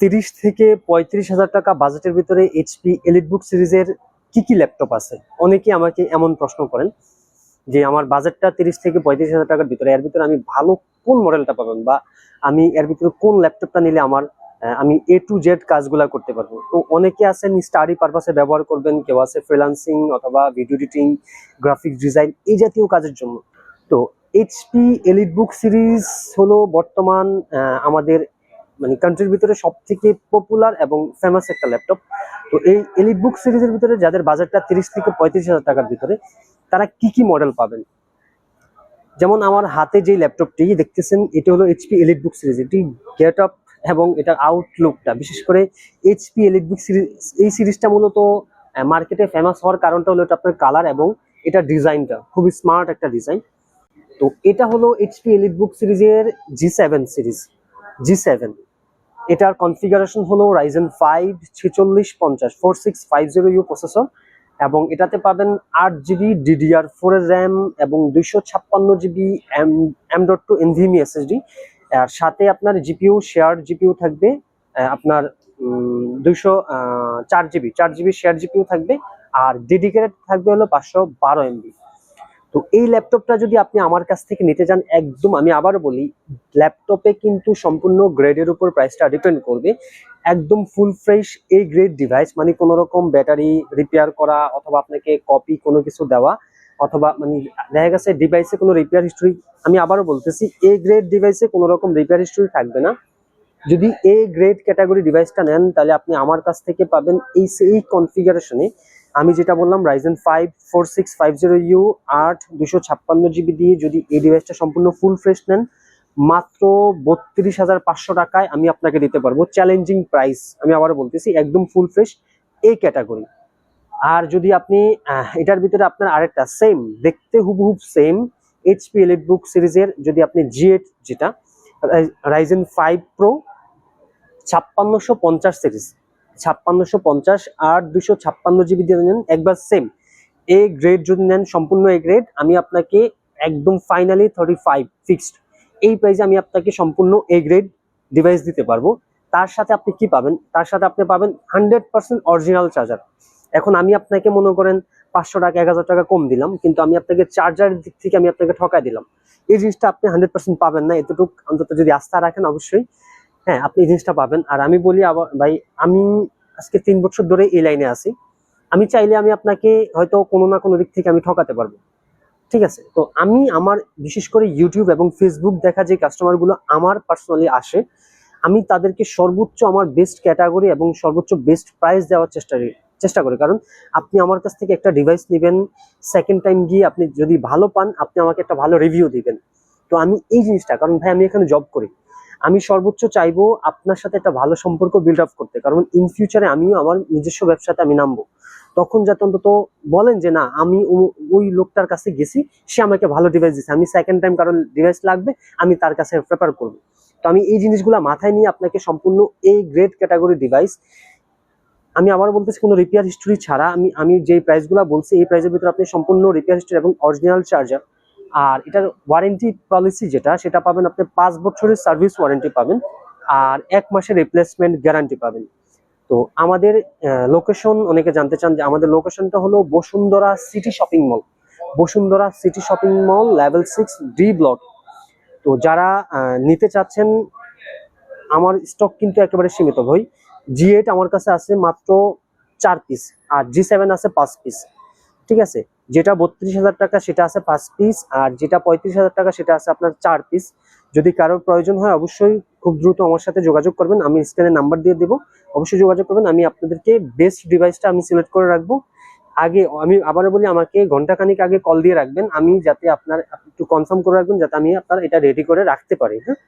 তিরিশ থেকে পঁয়ত্রিশ হাজার টাকা বাজেটের ভিতরে এইচপি এলিটবুক সিরিজের কি কি ল্যাপটপ আছে? অনেকেই আমাকে এমন প্রশ্ন করেন যে আমার বাজেটটা তিরিশ থেকে পঁয়ত্রিশ হাজার টাকার ভিতরে, এর ভিতরে আমি ভালো কোন মডেলটা পাবেন বা আমি এর ভিতরে কোন ল্যাপটপটা নিলে আমার আমি এ টু জেড কাজগুলা করতে পারব? তো অনেকে আছেন স্টাডি পারপাসে ব্যবহার করবেন, কেউ আছে ফ্রিলান্সিং অথবা ভিডিও এডিটিং গ্রাফিক ডিজাইন এই জাতীয় কাজের জন্য। তো এইচপি এলিটবুক সিরিজ হলো বর্তমান আমাদের মানে কান্ট্রির ভিতরে সব থেকে পপুলার এবং ফেমাস একটা ল্যাপটপ তো এই এলিট বুক সিরিজের ভিতরে যাদের বাজেটটা তিরিশ থেকে পঁয়ত্রিশ হাজার টাকার ভিতরে, তারা কি কি মডেল পাবেন? যেমন আমার হাতে যে ল্যাপটপটি দেখতেছেন, এটা হলো এইচপি এলিট বুক সিরিজ। এটি গেট আপ এবং এটার আউটলুকটা বিশেষ করে এইচপি এলিট বুক সিরিজ, এই সিরিজটা মূলত মার্কেটে ফেমাস হওয়ার কারণটা হলো এটা আপনার কালার এবং এটা ডিজাইনটা। খুবই স্মার্ট একটা ডিজাইন তো এটা হলো এইচপি এলিট বুক সিরিজের G seven series. G seven এটার কনফিগারেশন হলো রাইজেন ফাইভ ছেচল্লিশ, পঞ্চাশ four six five zero U processor এবং এটাতে পাবেন আট জিবি ডিডিআর ফোর র্যাম এবং দুইশো ছাপ্পান্ন GB M M dot two NVMe SSD আর সাথে আপনার জিপিউ শেয়ার জিপিউ থাকবে আপনার দুইশো চার জিবি চার জিবি শেয়ার জিপিউ থাকবে। আর ডেডিকেটেড থাকবে হলো পাঁচশো বারো এমবি তো এই ল্যাপটপটা যদি আপনি আমার কাছ থেকে নিতে চান একদম আমি আবারও বলি ল্যাপটপে কিন্তু সম্পূর্ণ গ্রেডের উপর প্রাইসটা ডিপেন্ড করবে। একদম ফুল ফ্রেশ এই গ্রেড ডিভাইস মানে কোনো রকম ব্যাটারি রিপেয়ার করা অথবা আপনাকে কপি কোনো কিছু দেওয়া, অথবা মানে দেখা গেছে ডিভাইসে কোনো রিপেয়ার হিস্ট্রি আমি আবারও বলতেছি এ গ্রেড ডিভাইসে কোনো রকম রিপেয়ার হিস্ট্রি থাকবে না। যদি এ গ্রেড ক্যাটাগরি ডিভাইসটা নেন, তাহলে আপনি আমার কাছ থেকে পাবেন এই এই কনফিগারেশনে আমি যেটা বললাম Ryzen five four six five zero U আট, দুশো ছাপ্পান্ন জিবি দিয়ে যদি এই ডিভাইসটা সম্পূর্ণ ফুল ফ্রেশ নেন, মাত্র বত্রিশ হাজার পাঁচশো টাকায় আমি আপনাকে দিতে পারব। চ্যালেঞ্জিং প্রাইস আমি আবারও বলতেছি, একদম ফুল ফ্রেশ এই ক্যাটাগরি আর যদি আপনি এটার ভিতরে আপনার আরেকটা সেম দেখতে হুবহুব সেম এইচপি এলিট বুক সিরিজের যদি আপনি জি এইট যেটা রাইজেন ফাইভ প্রো ছাপ্পান্নশো পঞ্চাশ সিরিজ ছাপ্পান্নশো পঞ্চাশ আর দুশো ছাপ্পান্ন জিবি দিয়ে নেন, একবার সেম এ গ্রেড যদি নেন, সম্পূর্ণ এ গ্রেড আমি আপনাকে একদম ফাইনালি থার্টি ফাইভ ফিক্সড এই প্রাইসে আমি আপনাকে সম্পূর্ণ এ গ্রেড ডিভাইস দিতে পারব। তার সাথে আপনি কি পাবেন? তার সাথে আপনি পাবেন হান্ড্রেড পার্সেন্ট অরিজিনাল চার্জার এখন আমি আপনাকে মনে করেন পাঁচশো টাকা, এক হাজার টাকা কম দিলাম, কিন্তু আমি আপনাকে চার্জারের দিক থেকে আমি আপনাকে ঠকাই দিলাম। এই জিনিসটা আপনি হান্ড্রেড পার্সেন্ট পাবেন না। এতটুকু অন্তত যদি আস্থা রাখেন অবশ্যই। হ্যাঁ আপনি জিনিসটা পাবেন। আর আমি বলি আবার, ভাই, আমি আজকে তিন বছর ধরে এই লাইনে আছি। আমি চাইলে আমি আপনাকে হয়তো কোনো না কোনো দিক থেকে আমি ঠকাতে পারব। ঠিক আছে? তো আমি আমার, বিশেষ করে ইউটিউব এবং ফেসবুক দেখা যে কাস্টমারগুলো আমার পার্সোনালি আসে, আমি তাদেরকে সর্বোচ্চ আমার বেস্ট ক্যাটাগরি এবং সর্বোচ্চ বেস্ট প্রাইস দেওয়ার চেষ্টা চেষ্টা করি। কারণ আপনি আমার কাছ থেকে একটা ডিভাইস নেবেন সেকেন্ড টাইম গিয়ে আপনি যদি ভালো পান, আপনি আমাকে একটা ভালো রিভিউ দিবেন। তো আমি এই জিনিসটা, কারণ ভাই, আমি এখানে জব করি। আমি সর্বোচ্চ চাইব আপনার সাথে একটা ভালো সম্পর্ক বিল্ড আপ করতে। কারণ ইন ফিউচারে আমিও আমার নিজস্ব ব্যবসাতে আমি নামবো। তখন যাতে অন্তত বলেন যে, না, আমি ওই লোকটার কাছে গেছি, সে আমাকে ভালো ডিভাইস দিচ্ছে আমি সেকেন্ড টাইম কারণ ডিভাইস লাগবে, আমি তার কাছে প্রেফার করব। তো আমি এই জিনিসগুলো মাথায় নিয়ে আপনাকে সম্পূর্ণ এই গ্রেড ক্যাটাগরি ডিভাইস আমি আবার বলতেছি, কোনো রিপেয়ার হিস্টরি ছাড়া আমি আমি যে প্রাইসগুলো বলছি, এই প্রাইসের ভিতরে আপনি সম্পূর্ণ রিপেয়ার হিস্টরি এবং অরিজিনাল চার্জার আর এটার ওয়ারেন্টি পলিসি যেটা, সেটা পাবেন আপনি পাঁচ বছরের সার্ভিস ওয়ারেন্টি পাবেন আর এক মাসের রিপ্লেসমেন্ট গ্যারান্টি পাবেন। তো আমাদের লোকেশন অনেকে জানতে চান যে আমাদের লোকেশনটা হলো Bashundhara City shopping mall Bashundhara City shopping mall level six D block তো যারা নিতে চাচ্ছেন, আমার স্টক কিন্তু একেবারে সীমিত ভাই। জি এইট আমার কাছে আছে মাত্র চার পিস আর জি সেভেন আছে পাঁচ পিস ঠিক আছে? যেটা বত্রিশ হাজার টাকা, সেটা আছে পাঁচ পিস আর যেটা পঁয়ত্রিশ হাজার টাকা, সেটা আছে আপনার চার পিস যদি কারোর প্রয়োজন হয়, অবশ্যই খুব দ্রুত আমার সাথে যোগাযোগ করবেন। আমি স্ক্রিনে নাম্বার দিয়ে দেবো। অবশ্যই যোগাযোগ করবেন। আমি আপনাদেরকে বেস্ট ডিভাইসটা আমি সিলেক্ট করে রাখব। আগে, আমি আবারও বলি, আমাকে ঘন্টাখানিক আগে কল দিয়ে রাখবেন। আমি যাতে আপনার, একটু কনফার্ম করে রাখবেন, যাতে আমি আপনার এটা রেডি করে রাখতে পারি হ্যাঁ?